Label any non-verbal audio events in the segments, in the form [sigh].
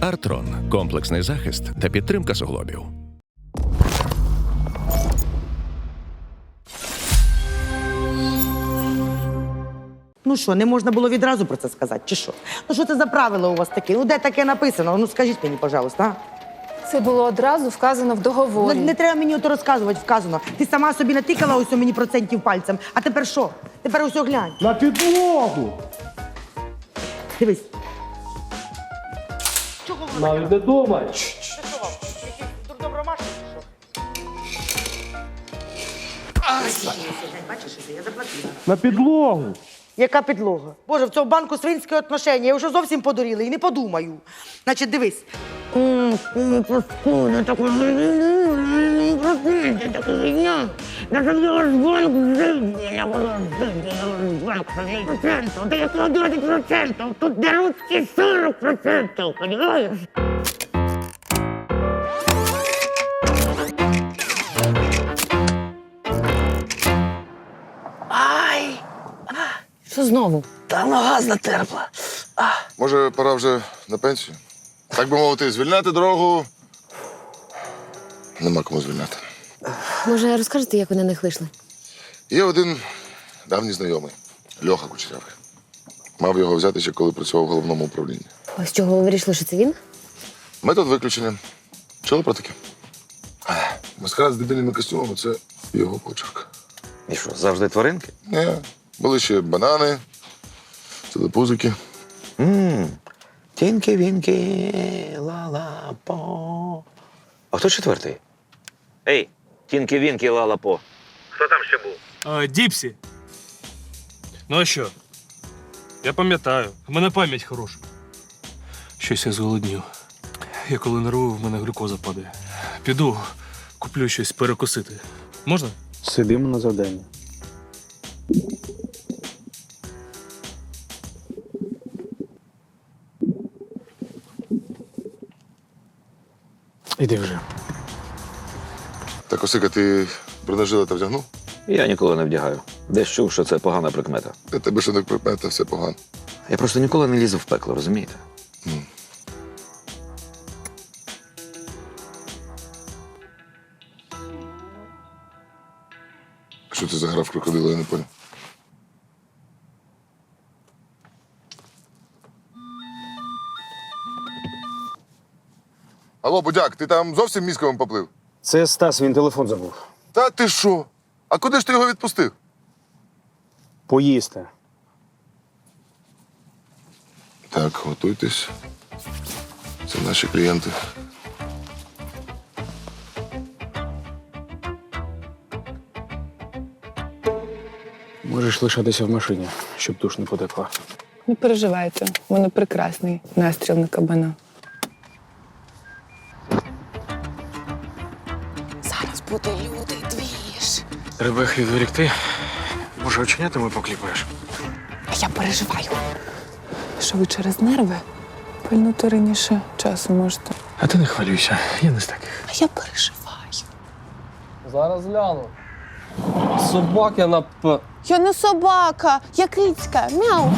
Артрон комплексний захист та підтримка суглобів. Ну що, не можна було відразу про це сказати, чи що? Ну що це за правило у вас таке? Ну де таке написано? Ну скажіть мені, пожалуйста. а? Це було одразу вказано в договорі. не треба мені ото розказувати, вказано. Ти сама собі натикала ось у мені процентів пальцем. А тепер що? Тепер ось глянь. На підлогу! Дивись. Навіть не думай. Я заплатила. На підлогу. Яка підлога? Боже, в цьому банку свинське отношення. Я вже зовсім подуріла і не подумаю. Значить, дивись. Тут берут все 40%, понимаешь? Що знову? Та нога затерпла. Може, пора вже на пенсію? Так би мовити, звільняти дорогу. Нема кому звільняти. Може, розкажете, як ви на них вийшли? Є один давній знайомий Льоха Кучерявий. Мав його взяти ще коли працював в головному управлінні. А з чого ви вирішили, що це він? Метод виключення. Чули про таке? Маскарад з дебільними костюмами це його почерк. І що, завжди тваринки? Ні, були ще банани, телепузики. Мм. Тінки-вінки, ла-ла-по. А хто четвертий? Ей, тінки-вінки, ла-ла-по. А, Діпсі. Ну а що? Я пам'ятаю, в мене пам'ять хороша. Щось я зголоднів. Я коли нервую, в мене глюкоза падає. Піду, куплю щось перекусити. Можна? Сидимо на завданні. Іди вже. Так, Осика, ти бронежилета вдягнув? Я ніколи не вдягаю. Десь чув, що це погана прикмета. Для тебе що не припмета, все погано. Я просто ніколи не лізу в пекло, розумієте? Що ти заграв крокодила, я не понял. Алло, будяк, ти там зовсім мізковим поплив? Це Стас, він телефон забув. Та ти що? А куди ж ти його відпустив? Поїсти. Так, готуйтесь. Це наші клієнти. Можеш лишатися в машині, щоб душ не потекла. Не переживайте, в мене прекрасний настріл на кабана. Буде лютий двіж. Треба їх відволікти. Може, оченятами покліпаєш? А я переживаю, що ви через нерви пильнути раніше часу можете. А ти не хвилюйся, я не з таких. А я переживаю. Зараз гляну. Собаки на п. Я не собака, я кицька. Мяу.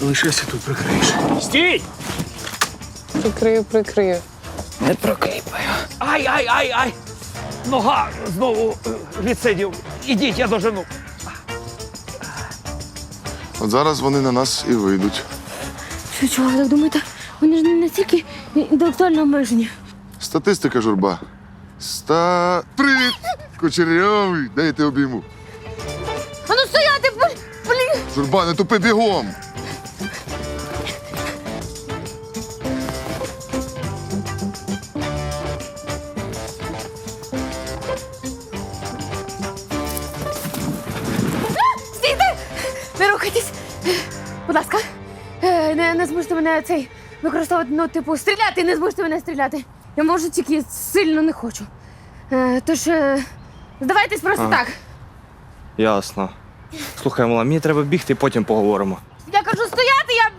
Лишайся тут прикриєш. Стій! Прикрию, прикрию. Не прокліпаю. Ай, ай, ай, ай! Нога знову е, відсидів. Ідіть, я дожену. От зараз вони на нас і вийдуть. Що, чого ви так думаєте? Вони ж не настільки інтелектуально обмежені. Статистика журба. Ста. Привіт! Кучерявий! Дай я тебе обійму. А ну стояти, блін! Журба, не тупи бігом! Зможете мене цей використовувати, ну, типу, стріляти, не зможете мене стріляти. Я можу, тільки сильно не хочу. Е, Тож, е, здавайтесь просто так. Ясно. Слухай, мала, мені треба бігти, потім поговоримо. Я кажу стояти, я.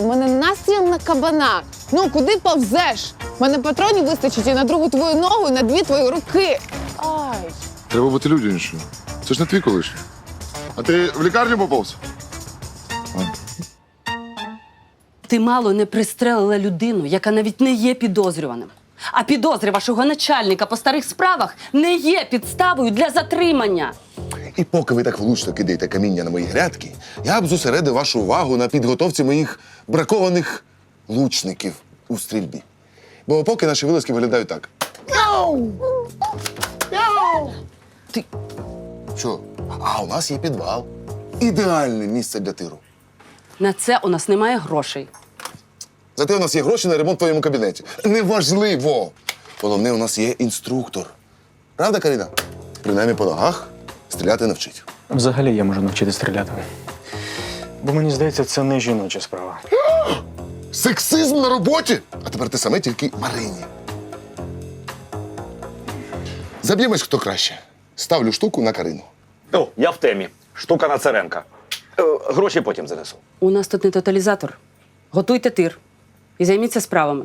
В мене настріл на кабана. Ну, куди повзеш? В мене патронів вистачить і на другу твою ногу, і на дві твої руки. Ай. Треба бути людянішою. Це ж не твій колишній. А ти в лікарню поповз? Ти мало не пристрелила людину, яка навіть не є підозрюваним. А підозри вашого начальника по старих справах не є підставою для затримання. І поки ви так влучно кидаєте каміння на мої грядки, я б зосередив вашу увагу на підготовці моїх бракованих лучників у стрільбі. Бо поки наші вилазки виглядають так. Ти- Що? А у нас є підвал. Ідеальне місце для тиру. На це у нас немає грошей. Зате у нас є гроші на ремонт в твоєму кабінеті. Неважливо. Головне, у нас є інструктор. Правда, Каріна? Принаймні по ногах стріляти навчить. Взагалі я можу навчити стріляти. Бо мені здається, це не жіноча справа. [gasps] Сексизм на роботі! А тепер ти саме тільки Марині. Заб'ємось, хто краще. Ставлю штуку на Карину. О, я в темі. Штука на Царенка. Е, гроші потім занесу. У нас тут не тоталізатор. Готуйте тир і займіться справами.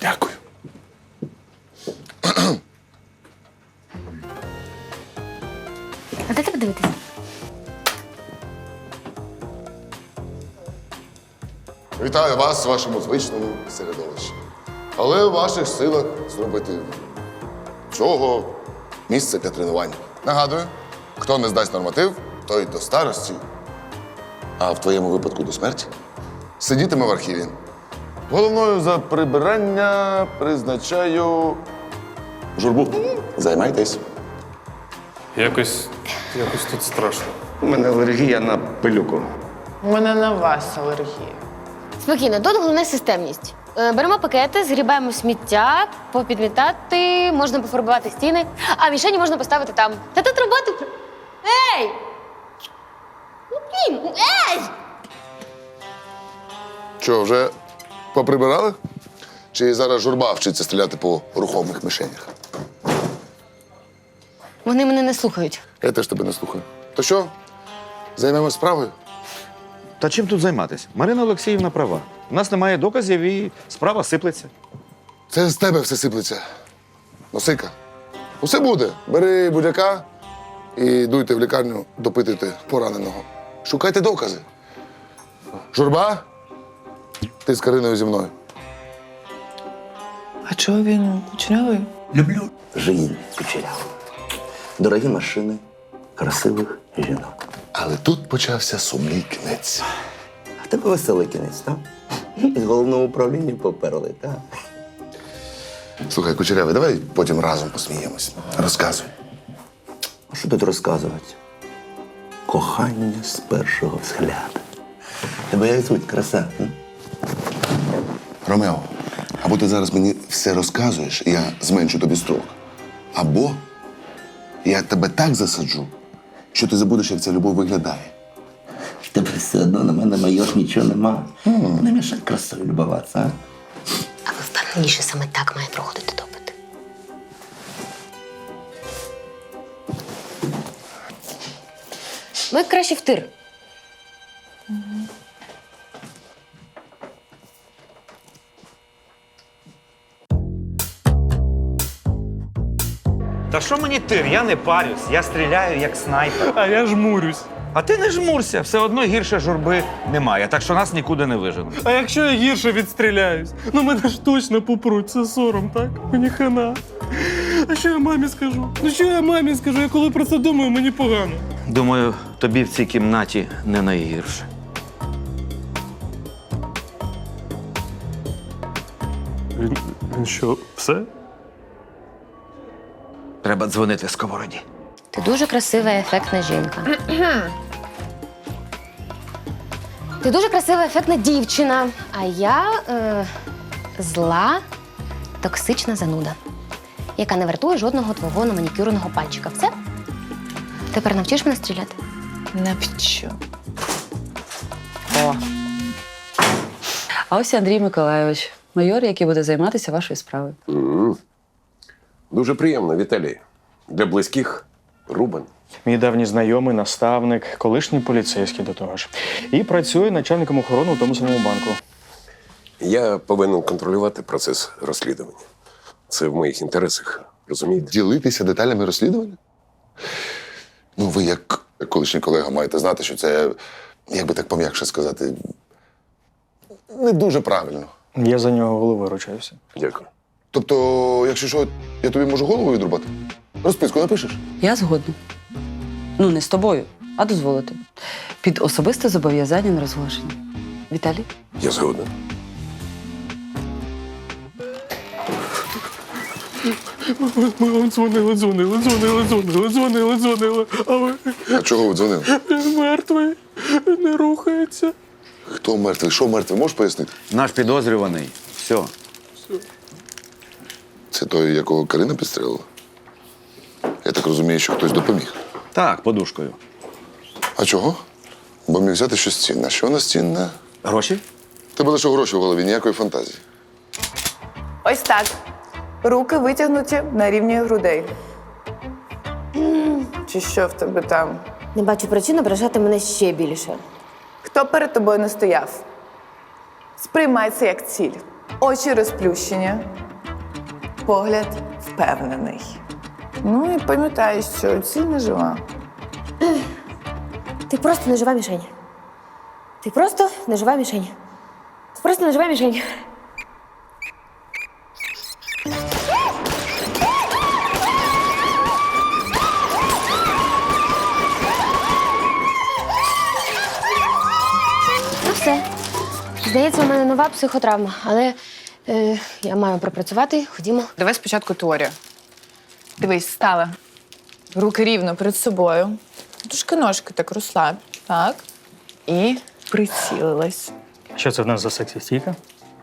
Дякую. Дивитися? Вітаю вас в вашому звичному середовищі. Але в ваших силах зробити цього місце для тренувань. Нагадую, хто не здасть норматив, той до старості, а в твоєму випадку до смерті, сидітиме в архіві. Головною за прибирання призначаю журбу. Займайтесь. Якось, якось тут страшно. У мене алергія на пилюку. У мене на вас алергія. Спокійно, тут головне системність. Е, Беремо пакети, згрібаємо сміття, попідмітати, можна пофарбувати стіни, а мішені можна поставити там. Та тут роботи. Ей! Ну, блін, ей! Що, вже поприбирали? Чи зараз журба вчиться стріляти по рухомих мишенях? Вони мене не слухають. Я теж тебе не слухаю. То що, займемось справою? Та чим тут займатися? Марина Олексіївна права. У нас немає доказів і справа сиплеться. Це з тебе все сиплеться. Носика. Усе буде. Бери будяка і дуйте в лікарню допитити пораненого. Шукайте докази. Журба, ти з Кариною зі мною. А чого він кучерявий? Люблю жизнь кучеряву. Дорогі машини, красивих жінок. Але тут почався сумний кінець. А тебе веселий кінець, так? З головного управління поперли, так? Слухай, кучерявий, давай потім разом посміємось. Розказуй. А що тут розказувати? Кохання з першого взгляду. Тебе як звуть, краса? м? Ромео, або ти зараз мені все розказуєш, і я зменшу тобі строк. Або я тебе так засаджу, що ти забудеш, як ця любов виглядає. Тебе все одно на мене майор нічого нема. Не мішай красою любуватися, а? А ви впевнені, що саме так має проходити допит? Ми краще в тир. Та що мені тир? Я не парюсь, я стріляю як снайпер. А я жмурюсь. А ти не жмурся, все одно гірше журби немає, так що нас нікуди не виженуть. А якщо я гірше відстріляюсь? Ну мене ж точно попруть, це сором, так? Мені хана. А що я мамі скажу? Ну що я мамі скажу? Я коли про це думаю, мені погано. Думаю, тобі в цій кімнаті не найгірше. Він, він що, все? Треба дзвонити сковороді. Ти дуже красива і ефектна жінка. Ти дуже красива, ефектна дівчина. А я е, зла, токсична зануда, яка не вартує жодного твого наманікюреного пальчика. Все? Тепер навчиш мене стріляти? Навчу. О. А ось і Андрій Миколайович, майор, який буде займатися вашою справою. Дуже приємно, Віталій. Для близьких Рубен. Мій давній знайомий, наставник, колишній поліцейський до того ж. І працює начальником охорони у тому самому банку. Я повинен контролювати процес розслідування. Це в моїх інтересах, розумієте? Ділитися деталями розслідування? Ну, ви, як колишній колега, маєте знати, що це, як би так пом'якше сказати, не дуже правильно. Я за нього головою ручаюся. Дякую. Тобто, якщо що, я тобі можу голову відрубати? Розписку напишеш? Я згодна. Ну, не з тобою, а дозволити. Під особисте зобов'язання на розголошення. Віталій? Я згоден. Ми вам дзвонили, дзвонили, дзвонили, дзвонили, дзвонили, дзвонили. А ви А чого ви дзвонили? він мертвий, не рухається. Хто мертвий? Що мертвий? Можеш пояснити? Наш підозрюваний. Все. Це той, якого Карина підстрелила? Я так розумію, що хтось допоміг. Так, подушкою. А чого? Бо міг взяти щось цінне. Що у нас цінне? Гроші? Тебе лише гроші в голові, ніякої фантазії. Ось так. Руки витягнуті на рівні грудей. Чи що в тебе там? Не бачу причин ображати мене ще більше. Хто перед тобою не стояв? Сприймай це як ціль. Очі розплющені, погляд впевнений. Ну і пам'ятай, що ціль не жива. [clears throat] Ти просто не жива мішень. Ти просто не жива мішень. Ти просто не жива мішень. Ну все. Здається, у мене нова психотравма, але е, я маю пропрацювати. Ходімо. Давай спочатку теорію. Дивись, стала. Руки рівно перед собою. Тушки ножки так розслаб. Так. І прицілилась. Що це в нас за сексі стійка?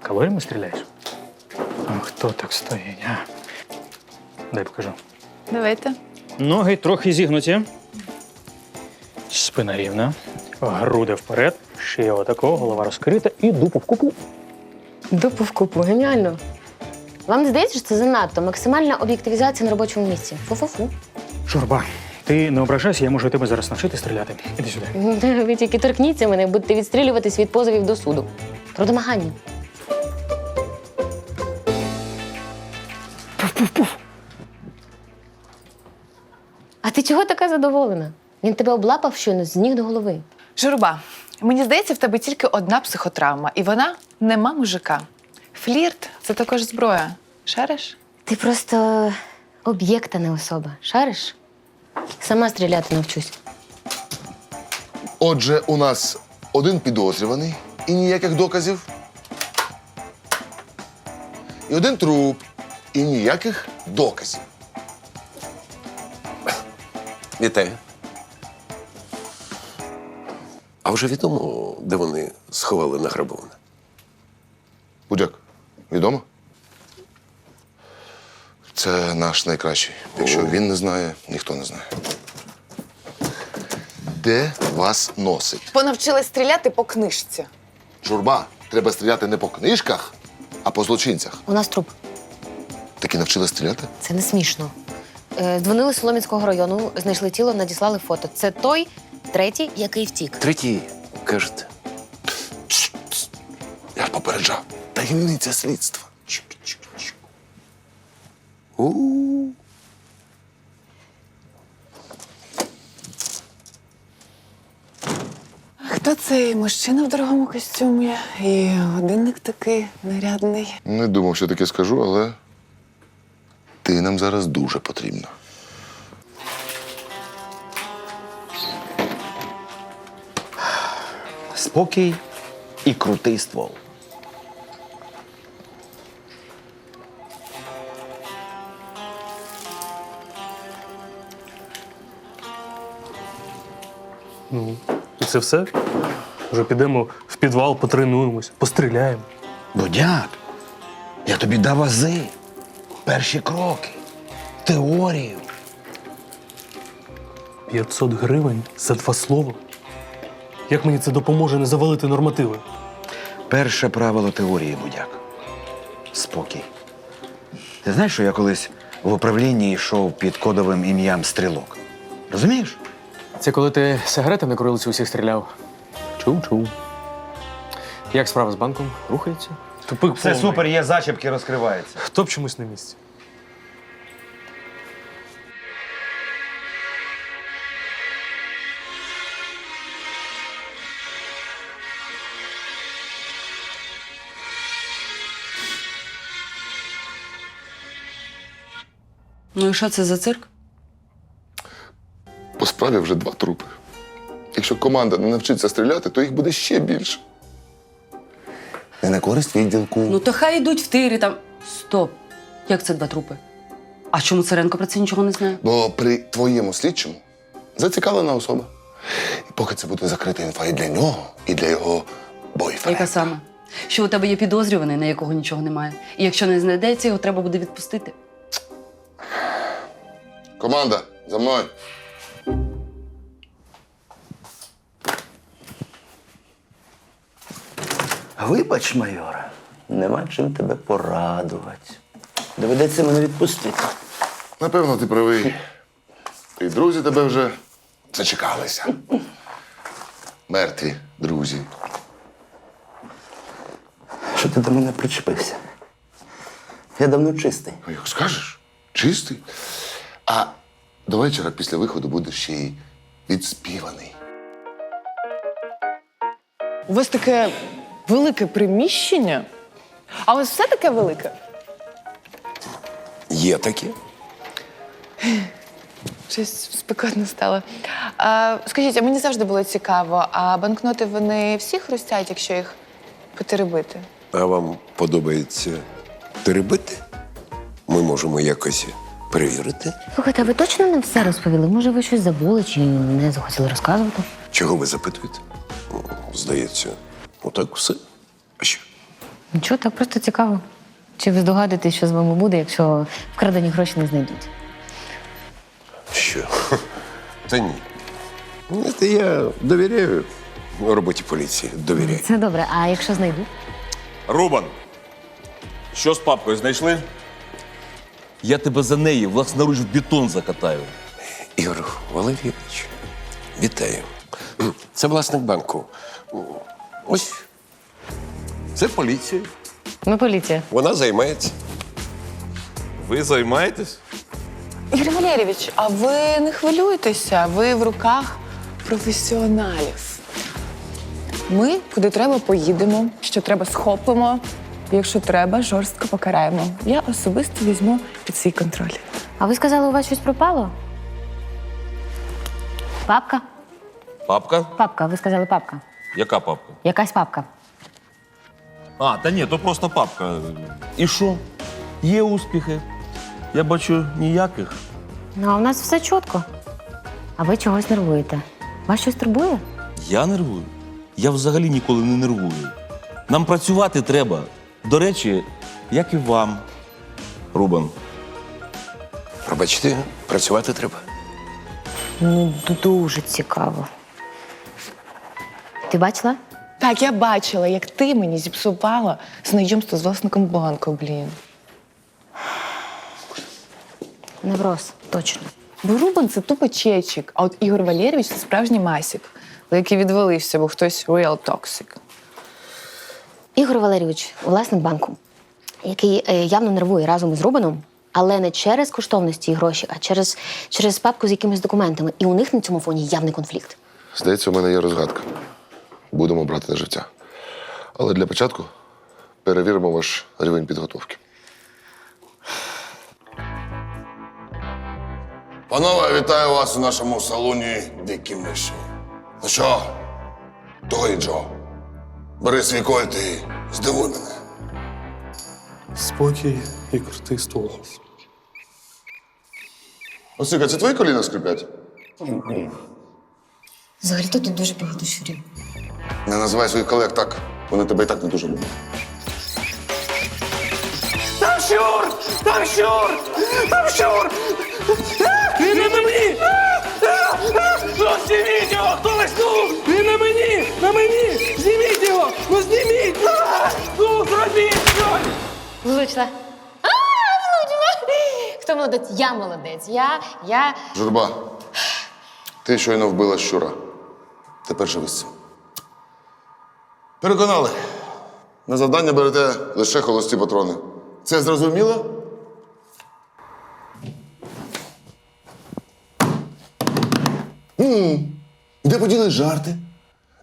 Калоріями стріляєш? А хто так стоїть? А? Дай покажу. Давайте. Ноги трохи зігнуті. Спина рівна. Груди вперед. Шия отако, голова розкрита і дупу в купу. Дупу в купу, геніально. Вам не здається, що це занадто максимальна об'єктивізація на робочому місці? Фу-фу-фу. Журба, ти не ображайся, я можу тебе зараз навчити стріляти. Іди сюди. [laughs] Ви тільки торкніться мене, будете відстрілюватись від позовів до суду. Про домагання. А ти чого така задоволена? Він тебе облапав щойно з ніг до голови. Журба, мені здається, в тебе тільки одна психотравма, і вона нема мужика. Флірт це також зброя. Шариш? Ти просто об'єкт, а не особа. Шариш? Сама стріляти навчусь. Отже, у нас один підозрюваний і ніяких доказів. І один труп і ніяких доказів. Вітаю. А вже відомо, де вони сховали награбоване? Будяк, відомо? Це наш найкращий. Якщо він не знає, ніхто не знає. Де вас носить? Понавчилась стріляти по книжці. Журба, треба стріляти не по книжках, а по злочинцях. У нас труп. Таки навчила стріляти? Це не смішно. Е, Дзвонили з Соломінського району, знайшли тіло, надіслали фото. Це той третій, який втік. Третій, кажете. Я ж попереджав. Таємниця слідства. У. Хто цей мужчина в дорогому костюмі? І годинник такий нарядний. Не думав, що таке скажу, але ти нам зараз дуже потрібна. Спокій і крутий ствол. Ну, і це все? Вже підемо в підвал, потренуємось, постріляємо. Будяк, я тобі дав ази, перші кроки, теорію. 500 гривень за два слова. Як мені це допоможе не завалити нормативи? Перше правило теорії, будяк. Спокій. Ти знаєш, що я колись в управлінні йшов під кодовим ім'ям стрілок? Розумієш? Це коли ти сигаретами на курилиці усіх стріляв. Чув, чув. Як справа з банком? Рухається? Тупик Все супер, є зачіпки, розкривається. Хто б чомусь на місці? Ну і що це за цирк? По справі вже два трупи. Якщо команда не навчиться стріляти, то їх буде ще більше. Не на користь відділку. Ну то хай йдуть в тири там. Стоп. Як це два трупи? А чому Царенко про це нічого не знає? Бо при твоєму слідчому зацікавлена особа. І поки це буде закрита інфа і для нього, і для його бойфренда. Яка саме? Що у тебе є підозрюваний, на якого нічого немає. І якщо не знайдеться, його треба буде відпустити. Команда, за мною. Вибач, майора, нема чим тебе порадувати. Доведеться мене відпустити. Напевно, ти правий. І друзі тебе вже зачекалися. Мертві друзі. Що ти до мене причепився? Я давно чистий. Ну, як скажеш, чистий. А до вечора після виходу будеш ще й відспіваний. У вас таке велике приміщення? А у вас все таке велике? Є таке. Щось спекотно стало. А, скажіть, а мені завжди було цікаво, а банкноти вони всі хрустять, якщо їх потеребити? А вам подобається теребити? Ми можемо якось перевірити. Слухайте, а ви точно не все розповіли? Може, ви щось забули чи не захотіли розказувати? Чого ви запитуєте? Здається, отак все. А що? Нічого, так просто цікаво. Чи ви здогадуєтесь, що з вами буде, якщо вкрадені гроші не знайдуть? Що? Та ні. Знаєте, я довіряю роботі поліції. Довіряю. Це добре, а якщо знайдуть? Рубан, що з папкою знайшли? Я тебе за неї власноруч в бетон закатаю. Ігор Валерійович, вітаю. Це власник банку. Ось. Це поліція. Ми поліція. Вона займається. Ви займаєтесь? Ігор Валерійович, а ви не хвилюйтеся, ви в руках професіоналів. Ми куди треба поїдемо, що треба схопимо. Якщо треба, жорстко покараємо. Я особисто візьму під свій контроль. А ви сказали, у вас щось пропало? Папка? Папка? Папка, ви сказали папка. Яка папка? Якась папка. А, та ні, то просто папка. І що? Є успіхи. Я бачу ніяких. Ну, а у нас все чітко. А ви чогось нервуєте. Вас щось турбує? Я нервую. Я взагалі ніколи не нервую. Нам працювати треба. До речі, як і вам, Рубан. Пробачте, працювати треба. Ну, дуже цікаво. Ти бачила? Так, я бачила, як ти мені зіпсувала знайомство з власником банку, блін. Невроз, точно. Бо Рубан це тупо чечик, а от Ігор Валерійович це справжній масік, який відвалився, бо хтось real toxic. Ігор Валерійович, власник банку, який е, явно нервує разом із Рубаном, але не через коштовності і гроші, а через, через папку з якимись документами. І у них на цьому фоні явний конфлікт. Здається, у мене є розгадка. Будемо брати на життя. Але для початку перевіримо ваш рівень підготовки. Панове, вітаю вас у нашому салоні дикі миші. Ну що, той Джо, бери свій кольт і здивуй мене. Спокій і крутий стол. Осика, це твої коліна скрипять? Взагалі тут дуже багато щурів. Не називай своїх колег так. Вони тебе і так не дуже люблять. Там щур! Там щур! Там щур! Він на мені! Ну, зніміть його! Хтось, ну! Він на мені! На мені! Зніміть його! Ну, зніміть! А! Ну, зробіть щось! Влучила. А, влучила! Хто молодець? Я молодець. Я, я. Журба, Ти щойно вбила щура. Тепер живи з цим. Переконали. На завдання берете лише холості патрони. Це зрозуміло? Ну, де поділи жарти?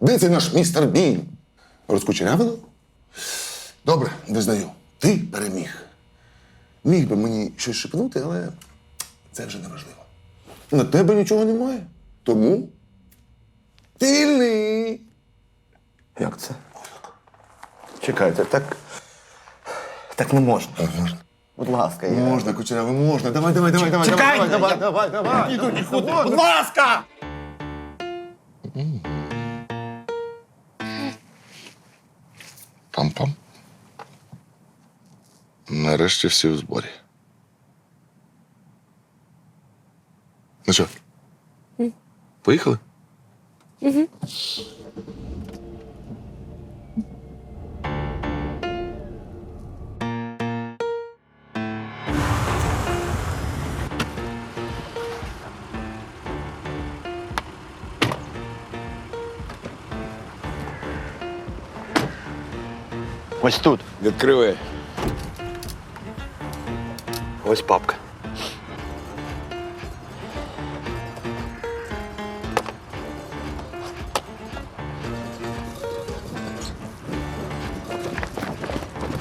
Де цей наш містер Бін? Розкучерявило? Добре, визнаю. Ти переміг. Міг би мені щось шепнути, але це вже не важливо. На тебе нічого немає. Тому ти вільний. Як це? Чекайте, так. Так не можна. Можна. Будь ласка, я. Можна, кучерявий, можна. Давай, давай, давай, давай, Чекайте, давай, давай, давай, давай. Іду нікуди. Будь ласка! Пам-пам. Нарешті всі у зборі. Ну що? Поїхали? Угу. Ось тут. Відкривай. Ось папка.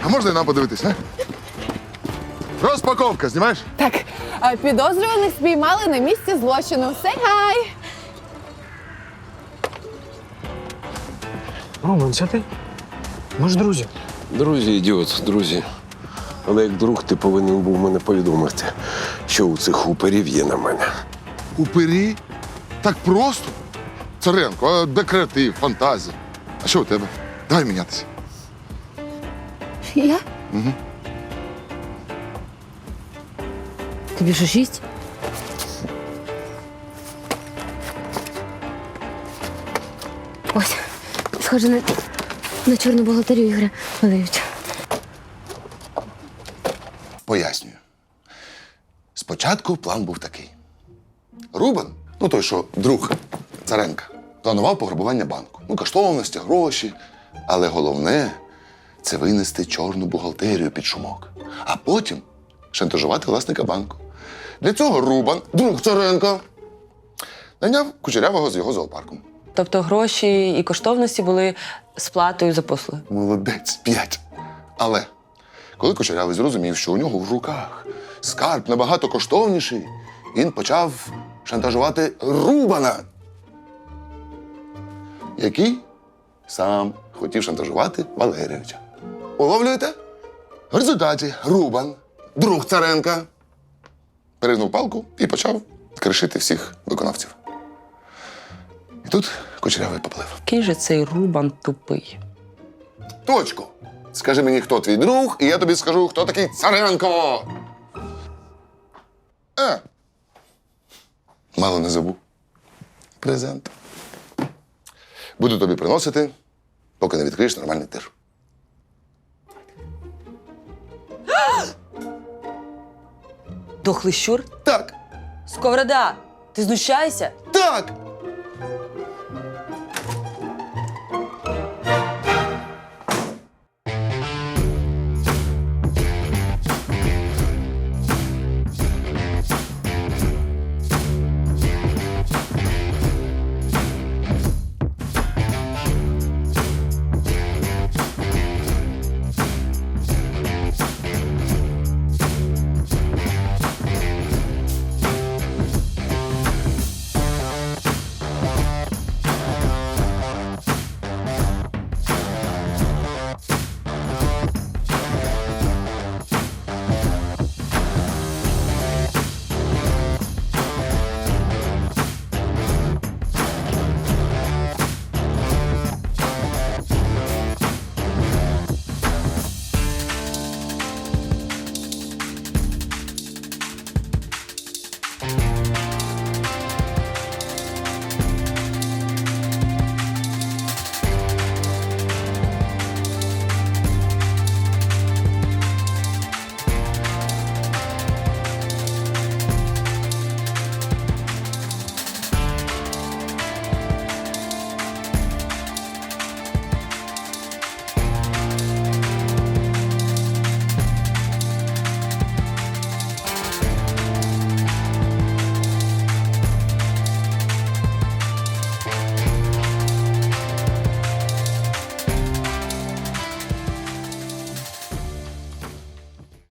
А можна і нам подивитись, а? Розпаковка, знімаєш? Так, а, підозрюваних спіймали на місці злочину. Say hi! Роман, це ти? Ми ж друзі. Друзі, ідіот, друзі. Але як друг ти повинен був мене повідомити, що у цих уперів є на мене. Упирі? Так просто? Царенко, а де креатив, фантазія? А що у тебе? Давай мінятися. Я? Угу. Тобі що шість? Ось, схоже на, на чорну бухгалтерію Ігоря Валерійовича. Пояснюю. Спочатку план був такий. Рубан, ну той, що друг Царенка, планував пограбування банку. Ну, коштовності, гроші. Але головне це винести чорну бухгалтерію під шумок, а потім шантажувати власника банку. Для цього Рубан, друг Царенка, наняв кучерявого з його зоопарком. Тобто гроші і коштовності були сплатою за послуги. Молодець, п'ять. Але коли Кучерявий зрозумів, що у нього в руках скарб набагато коштовніший, він почав шантажувати Рубана, який сам хотів шантажувати Валерійовича. Уловлюєте? В результаті Рубан, друг Царенка, перегнув палку і почав кришити всіх виконавців. І тут Кучерявий поплив. Який же цей Рубан тупий. Точку. Скажи мені, хто твій друг, і я тобі скажу, хто такий Царенко. Е. Мало не забув. Презент. Буду тобі приносити, поки не відкриєш нормальний тир. Дохлий щур? Так. Сковорода, ти знущаєшся? Так.